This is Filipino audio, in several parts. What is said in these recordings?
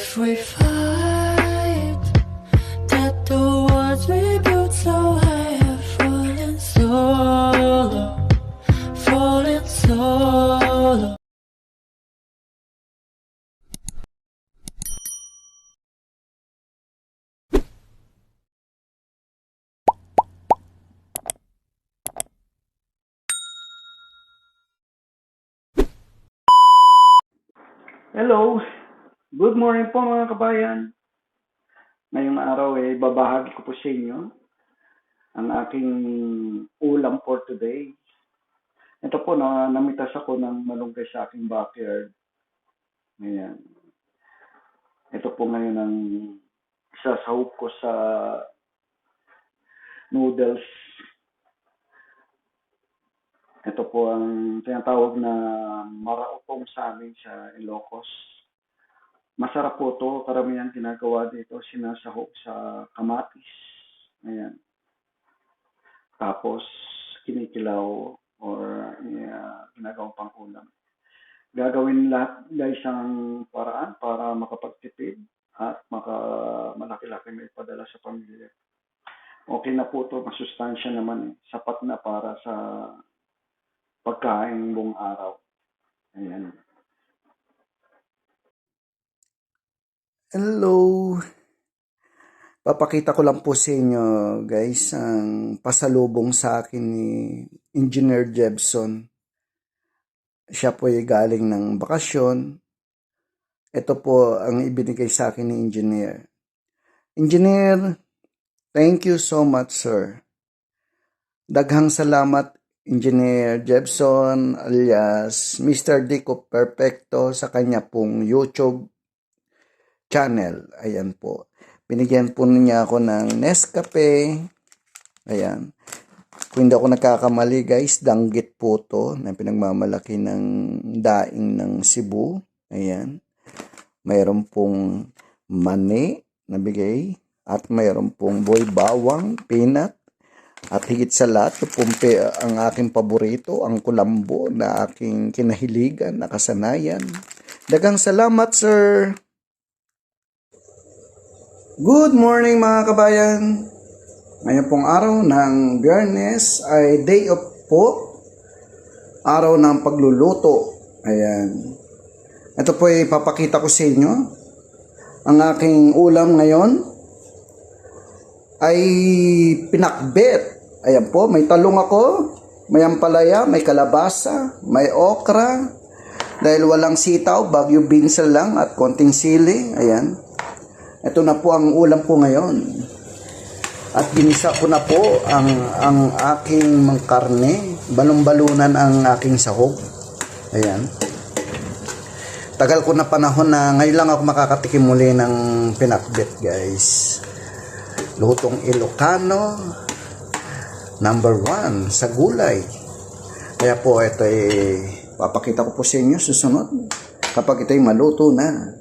If we fight, that the walls we built so high have fallen solo, fallen solo. Hello. Good morning po mga kabayan. Ngayong araw ay babahagi ko po sa inyo ang aking ulam for today. Ito po na namitas ako ng malunggay sa aking backyard. Ayan. Ito po ngayon ang sasahog ko sa noodles. Ito po ang tinatawag na marautong sa amin sa Ilocos. Masarap po to. Karamihan ginagawa dito, sinasahog sa kamatis. Ayan. Tapos, kinikilaw or uh, ginagawang pangkulam. Gagawin lahat guys ang paraan para makapagtipid at maka malaki-laki may padala sa pamilya. Okay na po to, masustansya naman eh. Sapat na para sa pagkain buong araw. Ayan. Hello. Papakita ko lang po sa inyo, guys, ang pasalubong sa akin ni Engineer Jebson. Siya po ay galing ng bakasyon. Ito po ang ibinigay sa akin ni Engineer. Engineer, thank you so much, sir. Daghang salamat, Engineer Jebson alias Mr. Dico Perfecto sa kanya pong YouTube channel. Ayan po. Binigyan po niya ako ng Nescafe. Ayan. Kung hindi ako nagkakamali guys, danggit po to na pinagmamalaki ng daing ng Cebu. Ayan. Mayroon pong mani na bigay at mayroon pong boy bawang, peanut, at higit sa lahat, ito pong pe- ang aking paborito, ang kulambo na aking kinahiligan, nakasanayan. Dagang salamat, sir! Good morning mga kabayan! Ngayon pong araw ng Biyernes ay day off po. Araw ng pagluluto. Ayan. Ito po ay papakita ko sa inyo. Ang aking ulam ngayon ay pinakbet. Ayan po, may talong ako, may ampalaya, may kalabasa, may okra. Dahil walang sitaw, bagyo beans lang at konting sili. Ayan. Ito na po ang ulam ko ngayon. At ginisa ko na po ang ang aking karne. Balong-balunan ang aking sahog. Ayan. Tagal ko na panahon na ngayon lang ako makakatikim muli ng pinakbet, guys. Lutong Ilocano, number one sa gulay. Kaya po ito ay papakita ko po sa inyo susunod kapag ito ay maluto na.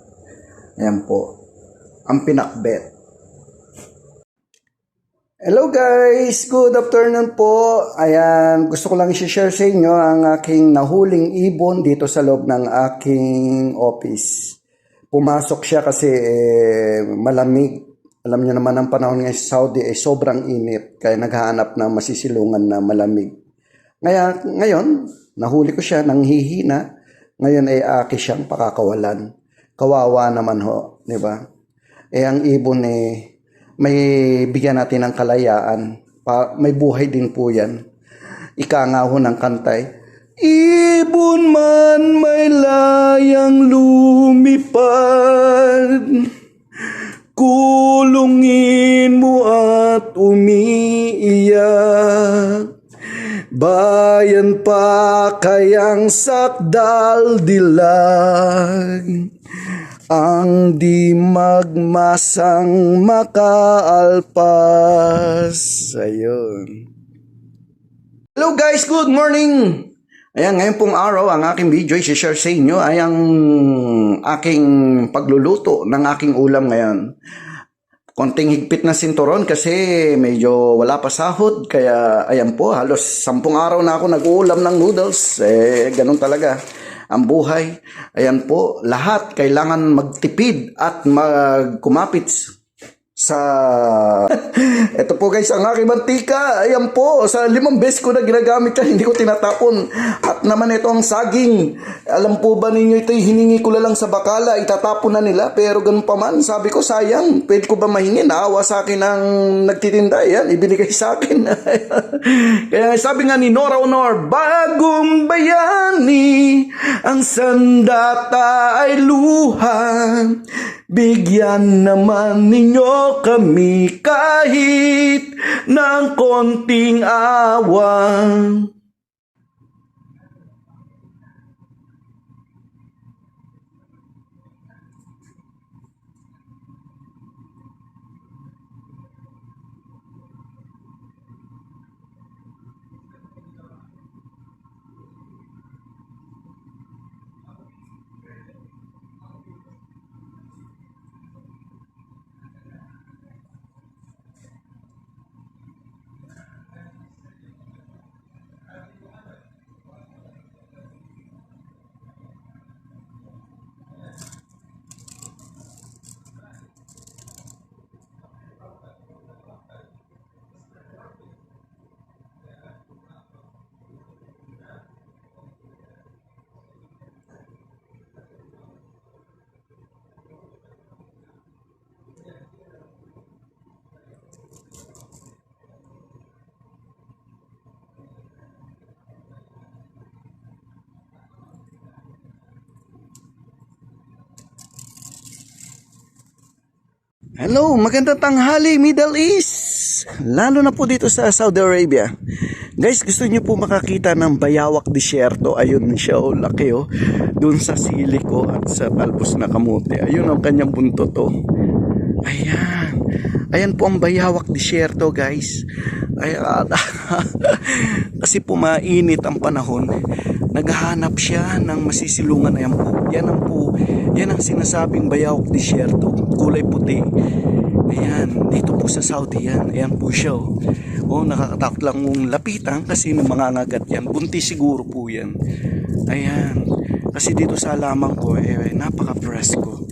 Ayan po ang pinakbet. Hello guys! Good afternoon po. Ayan, gusto ko lang i-share sa inyo ang aking nahuling ibon dito sa loob ng aking office. Pumasok siya kasi eh, malamig. Alam niyo naman ang panahon ngayon sa Saudi ay sobrang init. Kaya naghahanap ng masisilungan na malamig. Ngaya, ngayon, nahuli ko siya, nanghihina. Ngayon ay aki siyang pakakawalan. Kawawa naman ho, di ba? Eh ang ibon eh may bigyan natin ng kalayaan. Pa, may buhay din po yan. Ika ng kantay. Ibon man may layang lumipad Kulungin mo at umiiyak Bayan pa kayang sakdal dilag ang di magmasang makaalpas. Ayun. Hello guys, good morning! Ayan, ngayon pong araw, ang aking video ay share sa inyo ay ang aking pagluluto ng aking ulam ngayon. Konting higpit na sinturon kasi medyo wala pa sahod. Kaya ayan po, halos sampung araw na ako nag-uulam ng noodles. Eh, ganun talaga. Ang buhay. Ayan po, lahat kailangan magtipid at magkumapit sa ito po guys ang aking mantika ayan po sa limang beses ko na ginagamit yan hindi ko tinatapon at naman ito ang saging. Alam po ba ninyo ito hiningi ko lang sa bakala itatapon na nila. Pero ganun pa man sabi ko sayang. Pwede ko ba mahingi naawa sa akin ang nagtitinda. Yan ibinigay sa akin. Kaya sabi nga ni Nora Honor bagong bayani ang sandata ay luha. Bigyan naman ninyo kami kahit ng konting awa. Hello, magandang tanghali Middle East. Lalo na po dito sa Saudi Arabia. Guys, gusto niyo po makakita ng bayawak disyerto. Ayun siya, oh, laki oh. Doon sa siliko at sa talbos na kamote. Ayun ang kanyang buntot oh. Ayan. Ayan po ang bayawak disyerto, guys. Ayan. Kasi po mainit ang panahon. Naghahanap siya ng masisilungan. Ayan po. Yan ang po. Yan ang sinasabing bayawak disyerto. Kulay puti. Ayan, dito po sa Saudi yan. Ayan po siya. Oh, oh nakakatakot lang mong lapitan kasi mga ngagat yan. Bunti siguro po yan. Ayan. Kasi dito sa lamang ko, eh, napaka-presko.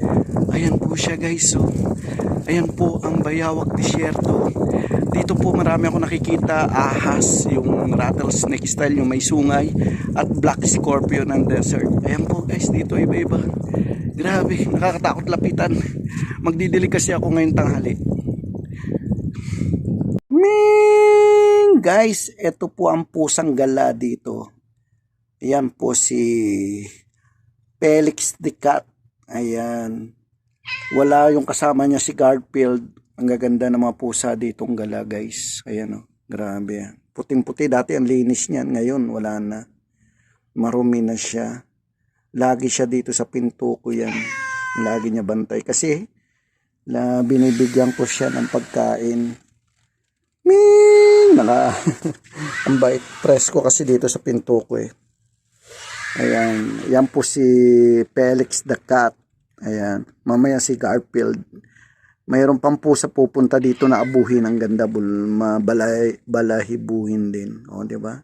Ayan po siya guys. So, ayan po ang bayawak disyerto. Dito po marami ako nakikita ahas, yung rattlesnake style, yung may sungay, at black scorpion ng desert. Ayan po guys, dito iba-iba. Grabe, nakakatakot lapitan. Magdidili kasi ako ngayong tanghali. Ming! Guys, ito po ang pusang gala dito. Ayan po si Felix the Cat. Ayan. Wala yung kasama niya si Garfield. Ang gaganda ng mga pusa ditong gala guys. Ayan o. Grabe. Puting-puti. Dati ang linis niyan. Ngayon wala na. Marumi na siya. Lagi siya dito sa pinto ko yan. Lagi niya bantay. Kasi la, binibigyan ko siya ng pagkain. Ming! Naka, ang bait. Presko kasi dito sa pinto ko eh. Ayan. Yan po si Felix the Cat. Ayan. Mamaya si Garfield. Mayroon pang pusa pupunta dito na abuhin. Ang ganda. bul Balay, balahibuhin din. O, di ba?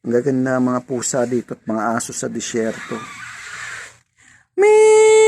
Ang gaganda mga pusa dito at mga aso sa disyerto. Me!